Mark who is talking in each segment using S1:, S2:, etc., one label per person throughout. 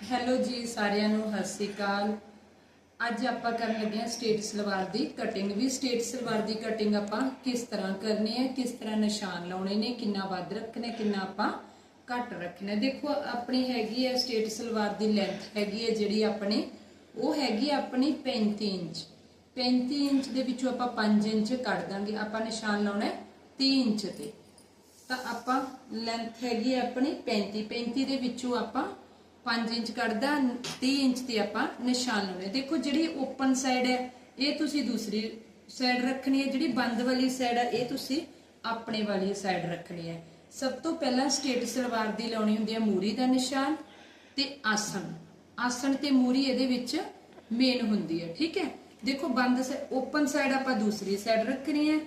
S1: Hello ਜੀ, ਸਾਰਿਆਂ ਨੂੰ ਸਤਿ ਸ਼੍ਰੀ ਅਕਾਲ। ਅੱਜ ਆਪਾਂ ਕਰਨ ਲੱਗੇ ਹਾਂ ਸਟੇਟ ਸਲਵਾਰ ਦੀ ਕਟਿੰਗ ਵੀ ਸਟੇਟ ਸਲਵਾਰ ਦੀ ਕਟਿੰਗ ਆਪਾਂ ਕਿਸ ਤਰ੍ਹਾਂ ਕਰਨੀ ਹੈ, ਕਿਸ ਤਰ੍ਹਾਂ ਨਿਸ਼ਾਨ ਲਾਉਣੇ ਨੇ, ਕਿੰਨਾ ਵੱਧ ਰੱਖਣਾ, ਕਿੰਨਾ ਆਪਾਂ ਘੱਟ ਰੱਖਣਾ ਦੇਖੋ, ਆਪਣੀ ਹੈਗੀ ਹੈ ਸਟੇਟ ਸਲਵਾਰ ਦੀ ਲੈਂਥ ਹੈਗੀ ਹੈ ਜਿਹੜੀ ਆਪਣੀ, ਉਹ ਹੈਗੀ ਆਪਣੀ 35 ਇੰਚ। 35 ਇੰਚ ਦੇ ਵਿੱਚੋਂ ਆਪਾਂ 5 ਇੰਚ ਕੱਢ ਦਾਂਗੇ। ਆਪਾਂ ਨਿਸ਼ਾਨ ਲਾਉਣਾ ਹੈ 30 ਇੰਚ ਤੇ। ਤਾਂ ਆਪਾਂ ਲੈਂਥ ਹੈਗੀ ਹੈ ਆਪਣੀ 35 35 ਦੇ ਵਿੱਚੋਂ ਆਪਾਂ 5 ਇੰਚ ਕੱਢਦਾ 30 ਇੰਚ ਤੇ ਆਪਾਂ ਨਿਸ਼ਾਨ ਲਾਉਣੇ ਦੇਖੋ ਜਿਹੜੀ ਓਪਨ ਸਾਈਡ ਹੈ, ਇਹ ਤੁਸੀਂ ਦੂਸਰੀ ਸਾਈਡ ਰੱਖਣੀ ਹੈ, ਜਿਹੜੀ ਬੰਦ ਵਾਲੀ ਸਾਈਡ ਹੈ ਇਹ ਤੁਸੀਂ ਆਪਣੇ ਵਾਲੀ ਸਾਈਡ ਰੱਖਣੀ ਹੈ। ਸਭ ਤੋਂ ਪਹਿਲਾਂ ਸਟੇਟ ਸਲਵਾਰ ਦੀ ਲਾਉਣੀ ਹੁੰਦੀ ਹੈ ਮੂਰੀ ਦਾ ਨਿਸ਼ਾਨ ਤੇ ਆਸਣ। ਆਸਣ ਤੇ ਮੂਰੀ ਇਹਦੇ ਵਿੱਚ ਮੇਨ ਹੁੰਦੀ ਹੈ, ਠੀਕ ਹੈ? ਦੇਖੋ ਬੰਦ ਓਪਨ ਸਾਈਡ ਆਪਾਂ ਦੂਸਰੀ ਸਾਈਡ ਰੱਖਣੀ ਹੈ।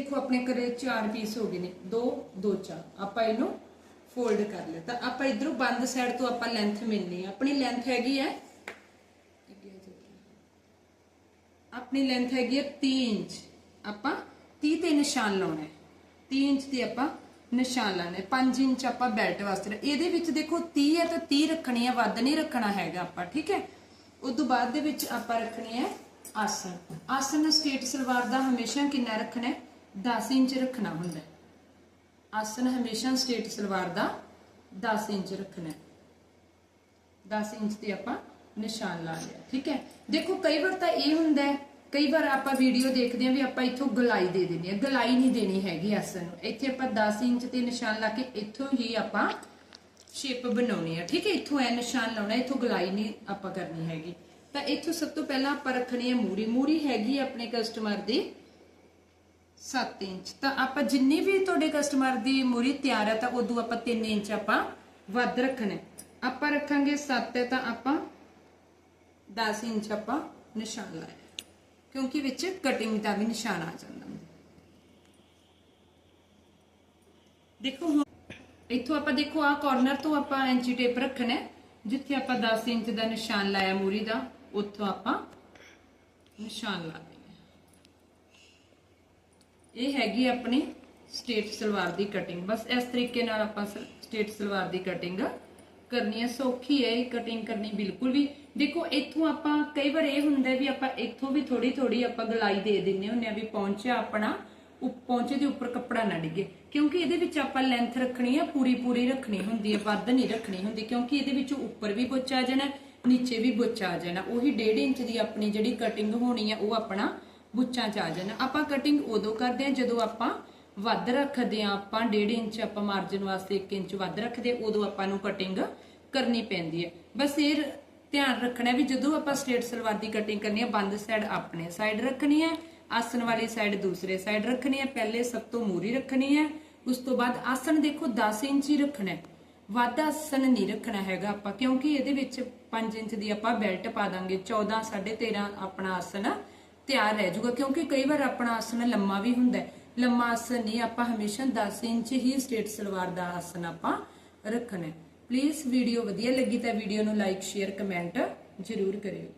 S1: ਦੇਖੋ ਆਪਣੇ ਘਰੇ ਚਾਰ ਪੀਸ ਹੋ ਗਏ ਨੇ। ਦੋ ਦੋ ਚਾਰ। ਆਪਾਂ ਇਹਨੂੰ ਫੋਲਡ ਕਰ ਲਿਆ। ਤਾਂ ਆਪਾਂ ਇਧਰੋਂ ਬੰਦ ਸਾਈਡ ਤੋਂ ਆਪਾਂ ਲੈਂਥ ਮਿਲਣੀ ਹੈ ਆਪਣੀ ਲੈਂਥ ਹੈਗੀ ਹੈ ਆਪਣੀ ਲੈਂਥ ਹੈਗੀ ਹੈ 3 ਇੰਚ। ਆਪਾਂ 30 ਤੇ ਨਿਸ਼ਾਨ ਲਾਉਣਾ ਹੈ। 3 ਇੰਚ ਤੇ ਆਪਾਂ ਨਿਸ਼ਾਨ ਲਾਣਾ ਹੈ। 5 ਇੰਚ ਆਪਾਂ ਬੈਲਟ ਵਾਸਤੇ ਇਹਦੇ ਵਿੱਚ ਦੇਖੋ 30 ਹੈ ਤਾਂ 30 ਰੱਖਣੀ ਹੈ, ਵੱਧ ਨਹੀਂ ਰੱਖਣਾ ਹੈਗਾ ਆਪਾਂ, ਠੀਕ ਹੈ? ਉਸ ਤੋਂ ਬਾਅਦ ਦੇ ਵਿੱਚ ਆਪਾਂ ਰੱਖਣੀ ਹੈ ਆਸਨ ਆਸਨ ਸਟੇਟ ਸਲਵਾਰ ਦਾ ਹਮੇਸ਼ਾ ਕਿੰਨਾ ਰੱਖਣਾ ਹੈ? 10 ਇੰਚ ਰੱਖਣਾ ਹੁੰਦਾ ਆਸਨ ਹਮੇਸ਼ਾ ਸਟੇਟ ਸਲਵਾਰ ਦਾ 10 ਇੰਚ ਰੱਖਣਾ ਹੈ। 10 ਇੰਚ ਤੇ ਆਪਾਂ ਨਿਸ਼ਾਨ ਲਾ ਲਿਆ, ਠੀਕ ਹੈ? ਦੇਖੋ, ਕਈ ਵਾਰ ਤਾਂ ਇਹ ਹੁੰਦਾ ਹੈ, ਕਈ ਵਾਰ ਆਪਾਂ ਵੀਡੀਓ ਦੇਖਦੇ ਹਾਂ ਵੀ ਆਪਾਂ ਇੱਥੋਂ ਗਲਾਈ ਦੇ ਦੇਣੀ ਹੈ। ਗਲਾਈ ਨਹੀਂ ਦੇਣੀ ਹੈਗੀ ਆਸਨ ਨੂੰ। ਇੱਥੇ ਆਪਾਂ 10 ਇੰਚ ਤੇ ਨਿਸ਼ਾਨ ਲਾ ਕੇ ਇੱਥੋਂ ਹੀ ਆਪਾਂ ਸ਼ੇਪ ਬਣਾਉਣੀ ਹੈ ਠੀਕ ਹੈ? ਇੱਥੋਂ ਐ ਨਿਸ਼ਾਨ ਲਾਉਣਾ, ਇੱਥੋਂ ਗਲਾਈ ਨਹੀਂ ਆਪਾਂ ਕਰਨੀ ਹੈਗੀ। ਤਾਂ ਇੱਥੋਂ ਸਭ ਤੋਂ ਪਹਿਲਾਂ ਆਪਾਂ ਰੱਖਣੀ ਹੈ ਮੂਰੀ। ਮੂਰੀ ਹੈਗੀ ਹੈ ਆਪਣੇ ਕਸਟਮਰ ਦੀ 7 ਇੰਚ ਤਾਂ ਆਪਾਂ ਜਿੰਨੀ ਵੀ ਤੁਹਾਡੇ ਕਸਟਮਰ ਦੀ ਮੂਰੀ ਤਿਆਰ ਹੈ ਤਾਂ ਉਦੋਂ ਆਪਾਂ 3 ਇੰਚ ਆਪਾਂ ਵੱਧ ਰੱਖਣਾ ਹੈ। ਆਪਾਂ ਰੱਖਾਂਗੇ 7 ਹੈ ਤਾਂ ਆਪਾਂ 10 ਇੰਚ ਆਪਾਂ ਨਿਸ਼ਾਨ ਲਾਇਆ ਕਿਉਂਕਿ ਵਿੱਚ ਕਟਿੰਗ ਦਾ ਵੀ ਨਿਸ਼ਾਨ ਆ ਜਾਂਦਾ ਹੈ ਦੇਖੋ ਹੁਣ, ਇੱਥੋਂ ਆਪਾਂ ਦੇਖੋ ਆ ਕਾਰਨਰ ਤੋਂ ਆਪਾਂ ਇੰਚੀ ਟੇਪ ਰੱਖਣਾ ਹੈ। ਜਿੱਥੇ ਆਪਾਂ 10 ਇੰਚ ਦਾ ਨਿਸ਼ਾਨ ਲਾਇਆ ਮੂਰੀ ਦਾ, ਉੱਥੋਂ ਆਪਾਂ ਨਿਸ਼ਾਨ ਲਾ ਦੇਣਾ ਇਹ ਹੈਗੀ ਆਪਣੀ ਸਟੇਟ ਸਲਵਾਰ ਦੀ ਕਟਿੰਗ ਬਸ ਇਸ ਤਰੀਕੇ ਨਾਲ ਆਪਾਂ ਸਟੇਟ ਸਲਵਾਰ ਦੀ ਕਟਿੰਗ ਕਰਨੀ ਹੈ ਸੌਖੀ ਹੈ ਇਹ ਕਟਿੰਗ ਕਰਨੀ ਬਿਲਕੁਲ ਵੀ। ਦੇਖੋ, ਇੱਥੋਂ ਆਪਾਂ ਕਈ ਵਾਰ ਇਹ ਹੁੰਦਾ ਵੀ ਆਪਾਂ ਇੱਥੋਂ ਵੀ ਥੋੜੀ ਥੋੜੀ ਆਪਾਂ ਗਲਾਈ ਦੇ ਦਿੰਨੇ ਹੁੰਨੇ ਆ ਵੀ ਪਹੁੰਚਿਆ ਆਪਣਾ, ਉਪ, ਪਹੁੰਚੇ ਦੇ ਉੱਪਰ ਕੱਪੜਾ ਨਾ ਡਿੱਗੇ। ਕਿਉਂਕਿ ਇਹਦੇ ਵਿੱਚ ਆਪਾਂ ਲੈਂਥ ਰੱਖਣੀ ਆ ਪੂਰੀ ਪੂਰੀ ਰੱਖਣੀ ਹੁੰਦੀ ਹੈ ਵੱਧ ਨਹੀਂ ਰੱਖਣੀ ਹੁੰਦੀ। ਕਿਉਂਕਿ ਇਹਦੇ ਵਿੱਚ ਉੱਪਰ ਵੀ ਬੁੱਚ ਆ ਜਾਣਾ, ਨੀਚੇ ਵੀ ਬੁੱਚ ਆ ਜਾਣਾ। ਉਹੀ 1.5 ਇੰਚ ਦੀ ਆਪਣੀ ਜਿਹੜੀ ਕਟਿੰਗ ਹੋਣੀ ਹੈ ਉਹ ਆਪਣਾ ਬੁੱਚਾਂ ਚ ਆ ਜਾਣਾ ਆਪਾਂ ਕਟਿੰਗ ਉਦੋਂ ਕਰਦੇ ਆ ਜਦੋਂ ਆਪਾਂ ਵੱਧ ਰੱਖਦੇ ਆ। ਆਪਾਂ 1.5 ਇੰਚ ਆਪਾਂ ਮਾਰਜਨ ਵਾਸਤੇ 1 ਇੰਚ ਵੱਧ ਰੱਖਦੇ ਉਦੋਂ ਆਪਾਂ ਨੂੰ ਕਟਿੰਗ ਕਰਨੀ ਪੈਂਦੀ ਹੈ ਬਸ ਇਹ ਧਿਆਨ ਰੱਖਣਾ ਵੀ ਜਦੋਂ ਆਪਾਂ ਸਟੇਟ ਸਲਵਾਰ ਦੀ ਕਟਿੰਗ ਕਰਨੀ ਹੈ ਬੰਦ ਸਾਈਡ ਆਪਣੇ ਸਾਈਡ ਰੱਖਣੀ ਹੈ ਆਸਨ ਵਾਲੀ ਸਾਈਡ ਦੂਸਰੇ ਸਾਈਡ ਰੱਖਣੀ ਹੈ ਪਹਿਲੇ ਸਭ ਤੋਂ ਮੂਰੀ ਰੱਖਣੀ ਹੈ ਉਸ ਤੋਂ ਬਾਅਦ ਆਸਨ ਦੇਖੋ 10 ਇੰਚ ਹੀ ਰੱਖਣਾ ਹੈ। ਵੱਧ ਆਸਨ ਨਹੀਂ ਰੱਖਣਾ ਹੈਗਾ ਆਪਾਂ, ਕਿਉਂਕਿ ਇਹਦੇ ਵਿੱਚ 5 ਇੰਚ ਦੀ ਆਪਾਂ ਬੈਲਟ ਪਾ ਦਾਂਗੇ 14 13.5 ਆਪਣਾ ਆਸਨ ਤਿਆਰ ਰਹਿ ਜਾਊਗਾ, ਕਿਉਂਕਿ ਕਈ ਵਾਰ ਆਪਣਾ ਆਸਨ ਲੰਮਾ ਵੀ ਹੁੰਦਾ ਲੰਮਾ ਆਸਨ ਨਹੀਂ, ਆਪਾਂ ਹਮੇਸ਼ਾ 10 ਇੰਚ ਹੀ ਸਟੇਟ ਸਲਵਾਰ ਦਾ ਆਸਨ ਆਪਾਂ ਰੱਖਣਾ ਪਲੀਜ਼ ਵੀਡੀਓ ਵਧੀਆ ਲੱਗੀ ਤਾਂ ਵੀਡੀਓ ਨੂੰ ਲਾਈਕ ਸ਼ੇਅਰ ਕਮੈਂਟ ਜ਼ਰੂਰ ਕਰਿਓ।